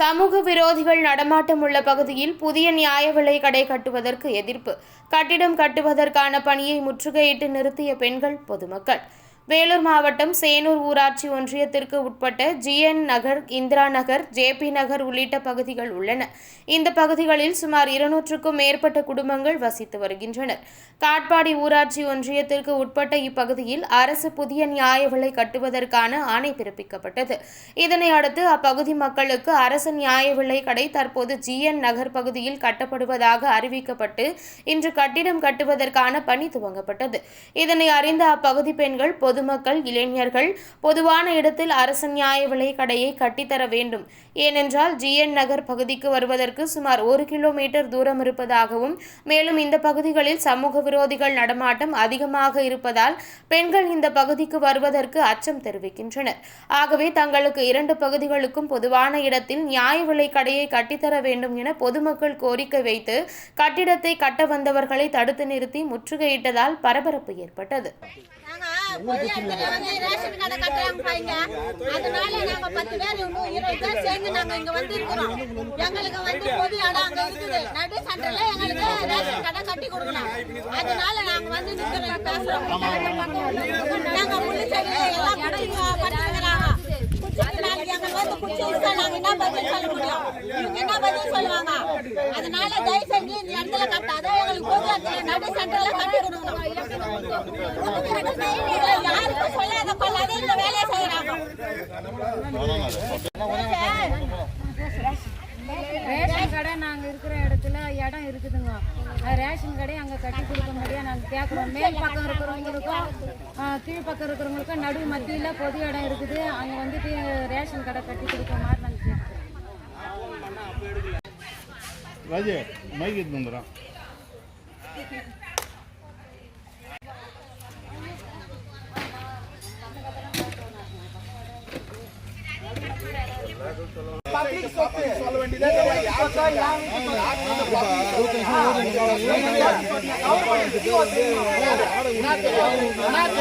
சமூக விரோதிகள் நடமாட்டம் உள்ள பகுதியில் புதிய நியாய விலை கடை கட்டுவதற்கு எதிர்ப்பு. கட்டிடம் கட்டுவதற்கான பணியை முற்றுகையிட்டு நிறுத்திய பெண்கள் பொதுமக்கள். வேலூர் மாவட்டம் சேனூர் ஊராட்சி ஒன்றியத்திற்கு உட்பட்ட ஜிஎன் நகர் இந்திரா நகர் ஜேபி நகர் உள்ளிட்ட பகுதிகள் உள்ளன. இந்த பகுதிகளில் சுமார் இருநூற்றுக்கும் மேற்பட்ட குடும்பங்கள் வசித்து வருகின்றனர். காட்பாடி ஊராட்சி ஒன்றியத்திற்கு உட்பட்ட இப்பகுதியில் அரசு புதிய நியாய விலை கட்டுவதற்கான ஆணை பிறப்பிக்கப்பட்டது. இதனை அடுத்து அப்பகுதி மக்களுக்கு அரசு நியாய விலை கடை தற்போது ஜிஎன் நகர் பகுதியில் கட்டப்படுவதாக அறிவிக்கப்பட்டு இன்று கட்டிடம் கட்டுவதற்கான பணி துவங்கப்பட்டது. இதனை அறிந்த அப்பகுதி பெண்கள் பொது பொதுமக்கள் இளைஞர்கள் பொதுவான இடத்தில் அரசு நியாய விலை கடையை கட்டித்தர வேண்டும். ஏனென்றால் ஜிஎன் நகர் பகுதிக்கு வருவதற்கு சுமார் ஒரு கிலோமீட்டர் தூரம் இருப்பதாகவும் மேலும் இந்த பகுதிகளில் சமூக விரோதிகள் நடமாட்டம் அதிகமாக இருப்பதால் பெண்கள் இந்த பகுதிக்கு வருவதற்கு அச்சம் தெரிவிக்கின்றனர். ஆகவே தங்களுக்கு இரண்டு பகுதிகளுக்கும் பொதுவான இடத்தில் நியாய விலை கடையை கட்டித்தர வேண்டும் என பொதுமக்கள் கோரிக்கை வைத்து கட்டிடத்தை கட்ட வந்தவர்களை தடுத்து நிறுத்தி முற்றுகையிட்டதால் பரபரப்பு ஏற்பட்டது. நாங்க இடத்துல வந்து ரேஷன் கடை கட்டுறாங்க பாருங்க. அதனால நாங்க பத்து பேர் இன்னும் இருபது பேர் சேர்ந்து நாங்க இங்க வந்திருக்கிறோம். எங்களுக்கு வந்து பொது இடம் அங்க இருக்குது. நடு சென்டர்ல எங்களுக்கு ரேஷன் கடை கட்டி கொடுக்கணும். அதனால நாங்க வந்து நிக்கிறோம், பேசுறோம். நாங்க முள்ளு செடியில எல்லாம் குடிச்சு படுத்துக்கிறாங்க. குடிச்சிட்டு எங்களுக்கு வந்து குடிச்சு விட்டா நாங்க என்ன பதில் சொல்ல முடியும்? இவங்க என்ன பதில் சொல்லுவாங்க? அதனால தயவு செஞ்சு இந்த இடத்துல கட்டாத எங்களுக்கு பொது இடத்துல நடு சென்டர்ல கட்டி ரேஷன் கடை நாங்க இருக்கிற இடத்துல இடம் இருக்குதுங்க. ரேஷன் கடை அங்க கட்டி கொடுக்க முடியாது. நாங்க கேட்குறோம் மேல் பக்கம் இருக்கிறவங்களுக்கும் கீழ் பக்கம் இருக்கிறவங்களுக்கும் நடு மத்தியில பொது இடம் இருக்குது. அங்க வந்துட்டு ரேஷன் கடை கட்டி கொடுக்க மாதிரி நாங்க கேட்குறோம் ராஜு மைக் எடுத்து வந்துடுறான் நான்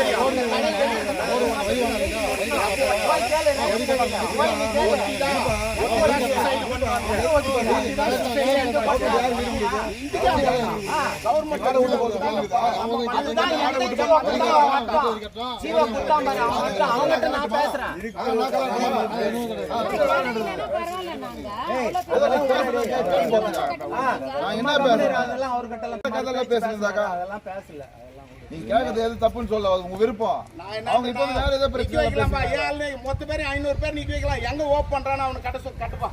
என்ன பேசுறேன்? அதெல்லாம் பேசுறதாக்கா அதெல்லாம் பேசல. நீங்க கேட்கறது எது தப்புன்னு சொல்ல அது உங்க விருப்பம். அவங்க இப்போ வேற ஏதோ பிரச்சனை வைக்கலாம்பா பேசுறாங்க. ஏழு மொத்த பேர் ஐநூறு பேர் நிக்க வைக்கலாம். எங்க ஓப் பண்றான்னு அவனை கட்ட சொல் கட்டுப்பா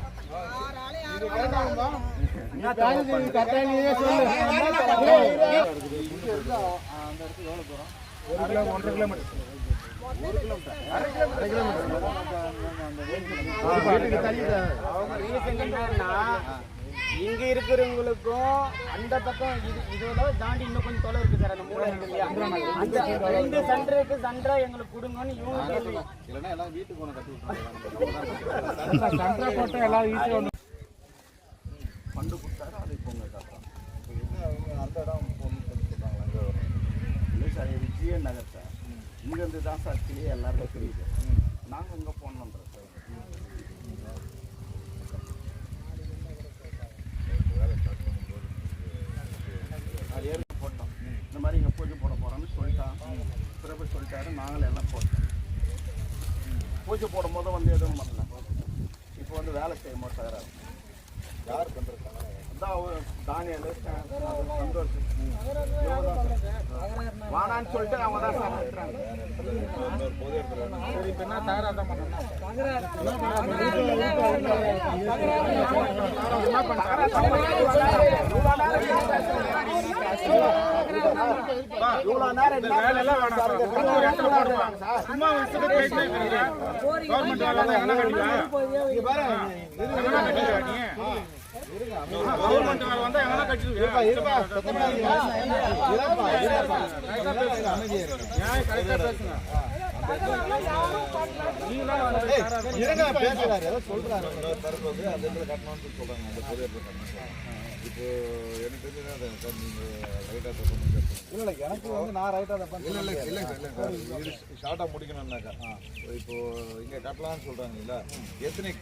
அவங்க ரீசன் என்னன்னா இங்க இருக்கிறவங்களுக்கும் அந்த பக்கம் இது இதோட தாண்டி இன்னும் கொஞ்சம் தொலை இருக்கு சார் அந்த மூளை இருக்கு இல்லையா? அந்த ரெண்டு சென்டருக்கு சென்டரா எங்களுக்கு கொடுங்கன்னு இவங்க கேட்கணும் இல்லைன்னா எல்லாம் வீட்டுக்கு ஒன்று கட்டி விட்டுருவாங்க. ஃபண்டு கொடுத்தாரு அது இப்போ உங்க காசா இப்போ என்ன அவங்க அந்த இடம் போகணும்னு சொல்லி அங்கே வரும் இல்லை சார் இது ஜிஎன் நகர் சார். இங்கேருந்து தான் சார் கிளியே எல்லாருக்கும் தெரியுது நாங்கள் இங்கே போகணுன்றோம் சார் அது ஏற்கனவே போட்டோம் இந்த மாதிரி இங்கே பூஜை போட போகிறோம்னு சொல்லிட்டான் பிறப்பு சொல்லிட்டாரு நாங்களும் எல்லாம் போட்டோம். பூஜை போடும்போது வந்து எதுவும் பண்ணல. இப்போ வந்து வேலை செய்ய மாட்டாரு யார் பண்ணுறாங்க அதான் அவரு தானியல் சந்தோஷ். வானான்னு சொல்லிட்டு அவங்க தான் சார் இப்போ என்ன தகராறு தான் பண்ணணும். கவர்மெண்ட் வேலை வந்தா எங்கன்னா இருங்க பேசுறாரு ஏதோ சொல்றாரு தரப்பு வந்து அந்த இடத்துல கட்டணும்னு சொல்றாங்க அந்த கட்டணும் இப்போ எனக்கு தெரிஞ்சது சார் நீங்க இல்ல இல்ல எனக்கு வந்து நான் ரைட்டா தான் இல்ல இல்ல இல்ல இல்ல சார் இது ஷார்ட்டா முடிக்கணும்னாக்கா. இப்போ இங்க கட்டலாம்னு சொல்றாங்க இல்ல எத்தனை